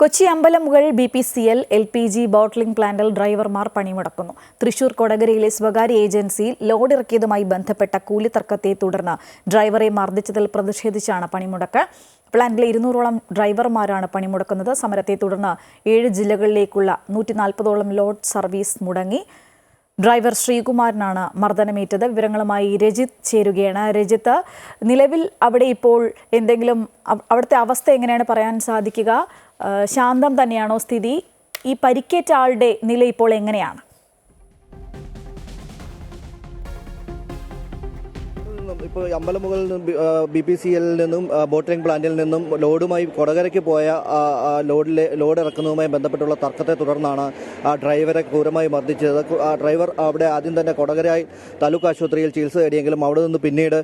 Kochi Ambalamugal B P C L L P G bottling പ്ലാന്റിൽ ഡ്രൈവർമാർ പണിമുടക്കുന്നു. തൃശൂർ കൊടകരയിലെ സ്വകാര്യ ഏജൻസിയിൽ ലോഡ് ഇറക്കിയതുമായി ബന്ധപ്പെട്ട കൂലിത്തർക്കത്തെ തുടർന്ന് ഡ്രൈവറെ മർദ്ദിച്ചതിൽ പ്രതിഷേധിച്ചാണ് പണിമുടക്ക്. പ്ലാന്റിലെ ഇരുന്നൂറോളം ഡ്രൈവർമാരാണ് പണിമുടക്കുന്നത്. സമരത്തെ തുടർന്ന് ഏഴ് ജില്ലകളിലേക്കുള്ള നൂറ്റി നാൽപ്പതോളം ലോഡ് സർവീസ് മുടങ്ങി. ഡ്രൈവർ ശ്രീകുമാറിനാണ് മർദ്ദനമേറ്റത്. വിവരങ്ങളുമായി രജിത് ചേരുകയാണ്. രജിത്ത് നിലവിൽ അവിടെ ഇപ്പോൾ എന്തെങ്കിലും അവ- അവിടുത്തെ അവസ്ഥ എങ്ങനെയാണ് പറയാൻ സാധിക്കുക? ശാന്തം തന്നെയാണോ സ്ഥിതി? ഈ പരിക്കേറ്റ ആളുടെ നില ഇപ്പോൾ എങ്ങനെയാണ്? ഇപ്പോൾ അമ്പലമുകളിൽ നിന്നും ബി പി സി എല്ലിൽ നിന്നും ബോട്ടിംഗ് പ്ലാന്റിൽ നിന്നും ലോഡുമായി കൊടകരയ്ക്ക് പോയ ലോഡിലെ ലോഡ് ഇറക്കുന്നതുമായി ബന്ധപ്പെട്ടുള്ള തർക്കത്തെ തുടർന്നാണ് ആ ഡ്രൈവറെ ക്രൂരമായി മർദ്ദിച്ചത്. ആ ഡ്രൈവർ അവിടെ ആദ്യം തന്നെ കൊടകരായി താലൂക്ക് ആശുപത്രിയിൽ ചികിത്സ തേടിയെങ്കിലും അവിടെ നിന്ന് പിന്നീട്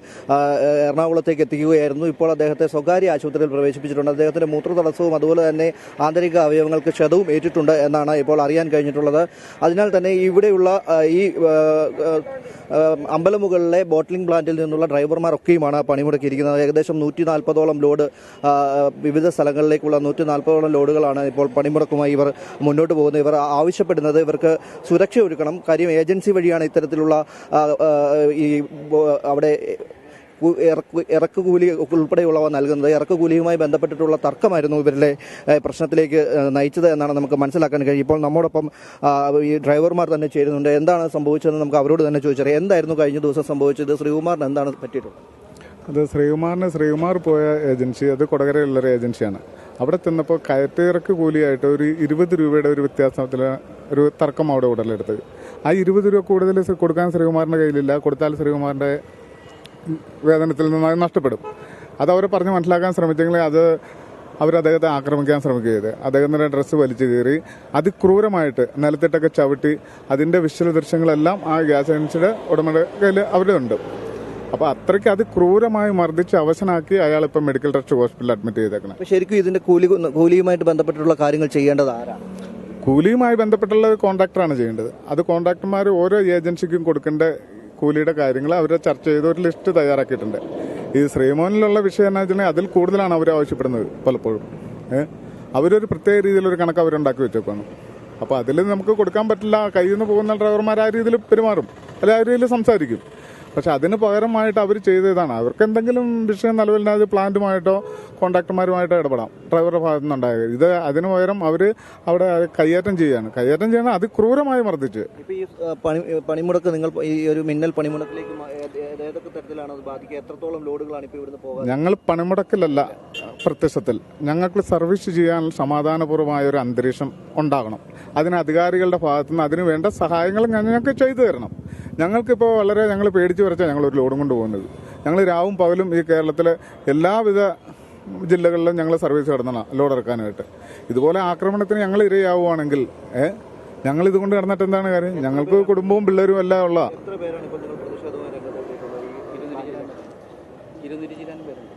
എറണാകുളത്തേക്ക് എത്തിക്കുകയായിരുന്നു. ഇപ്പോൾ അദ്ദേഹത്തെ സ്വകാര്യ ആശുപത്രിയിൽ പ്രവേശിപ്പിച്ചിട്ടുണ്ട്. അദ്ദേഹത്തിന്റെ മൂത്രതടസ്സവും അതുപോലെ തന്നെ ആന്തരിക അവയവങ്ങൾക്ക് ക്ഷതവും ഏറ്റിട്ടുണ്ട് എന്നാണ് ഇപ്പോൾ അറിയാൻ കഴിഞ്ഞിട്ടുള്ളത്. അതിനാൽ തന്നെ ഇവിടെയുള്ള ഈ അമ്പലമുകളിലെ ബോട്ടിലിംഗ് പ്ലാന്റിൽ നിന്നുള്ള ഡ്രൈവർമാരൊക്കെയുമാണ് പണിമുടക്കിയിരിക്കുന്നത്. ഏകദേശം നൂറ്റി നാൽപ്പതോളം ലോഡ് വിവിധ സ്ഥലങ്ങളിലേക്കുള്ള നൂറ്റി നാൽപ്പതോളം ലോഡുകളാണ് ഇപ്പോൾ പണിമുടക്കുമായി ഇവർ മുന്നോട്ട് പോകുന്നത്. ഇവർ ആവശ്യപ്പെടുന്നത് ഇവർക്ക് സുരക്ഷ ഒരുക്കണം കാര്യം ഏജൻസി വഴിയാണ് ഇത്തരത്തിലുള്ള ഈ അവിടെ ഇറക്കു ഇറക്കുകൂലി ഉൾപ്പെടെയുള്ളവ നൽകുന്നത്. ഇറക്കുകൂലിയുമായി ബന്ധപ്പെട്ടിട്ടുള്ള തർക്കമായിരുന്നു ഇവരുടെ പ്രശ്നത്തിലേക്ക് നയിച്ചത് എന്നാണ് നമുക്ക് മനസ്സിലാക്കാൻ കഴിയും. ഇപ്പോൾ നമ്മോടൊപ്പം ഈ ഡ്രൈവർമാർ തന്നെ ചേരുന്നുണ്ട്. എന്താണ് സംഭവിച്ചതെന്ന് നമുക്ക് അവരോട് തന്നെ ചോദിച്ചറിയാം. എന്തായിരുന്നു കഴിഞ്ഞ ദിവസം സംഭവിച്ചത്? ശ്രീകുമാറിന് എന്താണ് പറ്റിയിട്ടുള്ളത്? അത് ശ്രീകുമാറിന് ശ്രീകുമാർ പോയ ഏജൻസി അത് കൊടകരയുള്ളൊരു ഏജൻസിയാണ്. അവിടെ ചെന്നപ്പോൾ കയറ്റിറക്ക് കൂലിയായിട്ട് ഒരു ഇരുപത് രൂപയുടെ ഒരു വ്യത്യാസത്തിൽ ഒരു തർക്കം അവിടെ ഉടലെടുത്തത് ആ ഇരുപത് രൂപ കൂടുതൽ കൊടുക്കാൻ ശ്രീകുമാറിന്റെ കയ്യിലില്ല. കൊടുത്താൽ ശ്രീകുമാറിന്റെ വേതനത്തിൽ നിന്ന് അത് നഷ്ടപ്പെടും. അത് അവർ പറഞ്ഞ് മനസ്സിലാക്കാൻ ശ്രമിച്ചെങ്കിൽ അത് അവർ അദ്ദേഹത്തെ ആക്രമിക്കാൻ ശ്രമിക്കുകയത് അദ്ദേഹത്തിന്റെ ഡ്രസ്സ് വലിച്ചു കീറി അതിക്രൂരമായിട്ട് നിലത്തിട്ടൊക്കെ ചവിട്ടി അതിന്റെ വിഷ്വൽ ദൃശ്യങ്ങളെല്ലാം ആ ഗ്യാസ് ഏജൻസിയുടെ ഉടമയുടെ കയ്യിൽ അവരുടെ ഉണ്ട്. അപ്പോൾ അത്രയ്ക്ക് അത് ക്രൂരമായി മർദ്ദിച്ച് അവശനാക്കി അയാൾ ഇപ്പം മെഡിക്കൽ ട്രസ്റ്റ് ഹോസ്പിറ്റലിൽ അഡ്മിറ്റ് ചെയ്തേക്കണം. ശരിക്കും ഇതിന്റെ കൂലി കൂലിയുമായിട്ട് ബന്ധപ്പെട്ടുള്ള കാര്യങ്ങൾ ചെയ്യേണ്ടത് ആരാണ്? കൂലിയുമായി ബന്ധപ്പെട്ടുള്ള കോൺട്രാക്ടറാണ് ചെയ്യേണ്ടത്. അത് കോൺട്രാക്ടർമാർ ഓരോ ഏജൻസിക്കും കൊടുക്കേണ്ട കൂലിയുടെ കാര്യങ്ങൾ അവർ ചർച്ച ചെയ്ത് ഒരു ലിസ്റ്റ് തയ്യാറാക്കിയിട്ടുണ്ട്. ഈ ശ്രീമോനിലുള്ള വിഷയം എന്ന് വെച്ചിട്ടുണ്ടെങ്കിൽ അതിൽ കൂടുതലാണ് അവർ ആവശ്യപ്പെടുന്നത് പലപ്പോഴും. അവരൊരു പ്രത്യേക രീതിയിലൊരു കണക്ക് അവരുണ്ടാക്കി വെച്ചേക്കാണ് അപ്പോൾ അതിൽ നമുക്ക് കൊടുക്കാൻ പറ്റില്ല കയ്യിൽ നിന്ന് പോകുന്ന ഡ്രൈവർമാർ ആ രീതിയിൽ പെരുമാറും. അല്ലെ ആ രീതിയിൽ സംസാരിക്കും. പക്ഷെ അതിന് പകരമായിട്ട് അവർ ചെയ്തതാണ്. അവർക്ക് എന്തെങ്കിലും വിഷയം നിലവിലില്ലാതെ പ്ലാന്റുമായിട്ടോ കോൺട്രാക്ടർമാരുമായിട്ടോ ഇടപെടാം. ഡ്രൈവറുടെ ഭാഗത്തു നിന്നുണ്ടായത് ഇത് അതിന് പകരം അവർ അവിടെ കയ്യേറ്റം ചെയ്യാണ് കയ്യേറ്റം ചെയ്യണം അത് ക്രൂരമായി മർദ്ദിച്ച്. പണിമുടക്ക് നിങ്ങൾ ഈ ഒരു മിന്നൽ പണിമുടക്കിലേക്ക് ഏതൊക്കെ തരത്തിലാണ് ബാധിക്കുക? എത്രത്തോളം ലോഡുകളാണ് ഇപ്പോൾ ഇവിടുന്ന് പോകാൻ? ഞങ്ങൾ പണിമുടക്കിലല്ല. പ്രത്യക്ഷത്തിൽ ഞങ്ങൾക്ക് സർവീസ് ചെയ്യാൻ സമാധാനപൂർവമായ ഒരു അന്തരീക്ഷം ഉണ്ടാകണം. അതിന് അധികാരികളുടെ ഭാഗത്തു നിന്ന് അതിന് വേണ്ട സഹായങ്ങൾ ഞങ്ങൾക്ക് ചെയ്തു തരണം. ഞങ്ങൾക്കിപ്പോൾ വളരെ ഞങ്ങൾ പേടിച്ചു വരച്ചാൽ ഞങ്ങൾ ഒരു ലോഡും കൊണ്ട് പോകുന്നത്. ഞങ്ങൾ രാവും പകലും ഈ കേരളത്തിലെ എല്ലാവിധ ജില്ലകളിലും ഞങ്ങൾ സർവീസ് നടത്തണം ലോഡ് ഇറക്കാനായിട്ട്. ഇതുപോലെ ആക്രമണത്തിന് ഞങ്ങൾ ഇരയാവുകയാണെങ്കിൽ ഏഹ് ഞങ്ങൾ ഇതുകൊണ്ട് നടന്നിട്ട് എന്താണ് കാര്യം? ഞങ്ങൾക്ക് കുടുംബവും പിള്ളേരും എല്ലാം ഉള്ള ഇരുന്നൂറ്റി ചില്ലാൻ പേരുണ്ട്?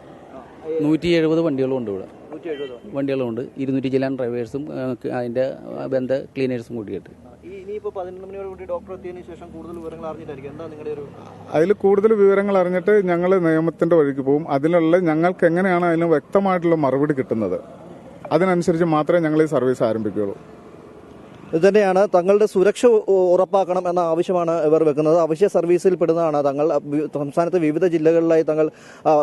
നൂറ്റി എഴുപത് വണ്ടികളുണ്ട് ഇവിടെ. വണ്ടികളുണ്ട്. ഇരുന്നൂറ്റി ചില ഡ്രൈവേഴ്സും അതിന്റെ ബന്ധ ക്ലീനേഴ്സും കൂടിയിട്ട് അതിൽ കൂടുതൽ വിവരങ്ങൾ അറിഞ്ഞിട്ട് ഞങ്ങൾ നിയമത്തിന്റെ വഴിക്ക് പോകും. അതിലുള്ള ഞങ്ങൾക്ക് എങ്ങനെയാണ് അതിന് വ്യക്തമായിട്ടുള്ള മറുപടി കിട്ടുന്നത്? അതിനനുസരിച്ച് മാത്രമേ ഞങ്ങൾ ഈ സർവീസ് ആരംഭിക്കുകയുള്ളൂ. തന്നെയാണ് തങ്ങളുടെ സുരക്ഷ ഉറപ്പാക്കണം എന്ന ആവശ്യമാണ് ഇവർ വെക്കുന്നത്. അവശ്യ സർവീസിൽ പെടുന്നതാണ് തങ്ങൾ സംസ്ഥാനത്ത് വിവിധ ജില്ലകളിലായി തങ്ങൾ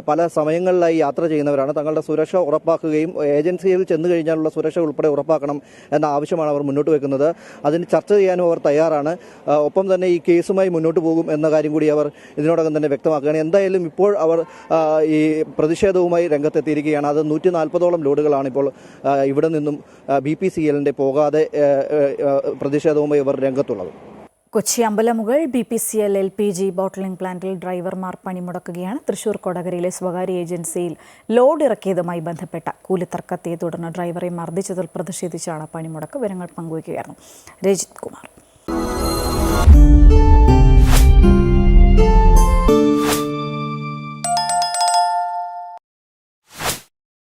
പല സമയങ്ങളിലായി യാത്ര ചെയ്യുന്നവരാണ്. തങ്ങളുടെ സുരക്ഷ ഉറപ്പാക്കുകയും ഏജൻസിയിൽ ചെന്നു കഴിഞ്ഞാലുള്ള സുരക്ഷ ഉൾപ്പെടെ ഉറപ്പാക്കണം എന്ന ആവശ്യമാണ് അവർ മുന്നോട്ട് വെക്കുന്നത്. അതിന് ചർച്ച ചെയ്യാനും അവർ തയ്യാറാണ്. ഒപ്പം തന്നെ ഈ കേസുമായി മുന്നോട്ട് പോകും എന്ന കാര്യം കൂടി അവർ ഇതിനോടകം തന്നെ വ്യക്തമാക്കുകയാണ്. എന്തായാലും ഇപ്പോൾ അവർ ഈ പ്രതിഷേധവുമായി രംഗത്തെത്തിയിരിക്കുകയാണ്. അത് നൂറ്റി നാൽപ്പതോളം ലോഡുകളാണ് ഇപ്പോൾ ഇവിടെ നിന്നും ബി പി സി എല്ലിന്റെ പോകാതെ പ്രതിഷേധവുമായി ഇവർ രംഗത്തുള്ളത്. Kochi Ambalamugal B P C L L P G bottling പ്ലാന്റിൽ ഡ്രൈവർമാർ പണിമുടക്കുകയാണ്. തൃശൂർ കൊടകരയിലെ സ്വകാര്യ ഏജൻസിയിൽ ലോഡ് ഇറക്കിയതുമായി ബന്ധപ്പെട്ട കൂലിത്തർക്കത്തെ തുടർന്ന് ഡ്രൈവറെ മർദ്ദിച്ചതിൽ പ്രതിഷേധിച്ചാണ് പണിമുടക്ക്. വിവരങ്ങൾ പങ്കുവയ്ക്കുകയായിരുന്നു രജിത് കുമാർ.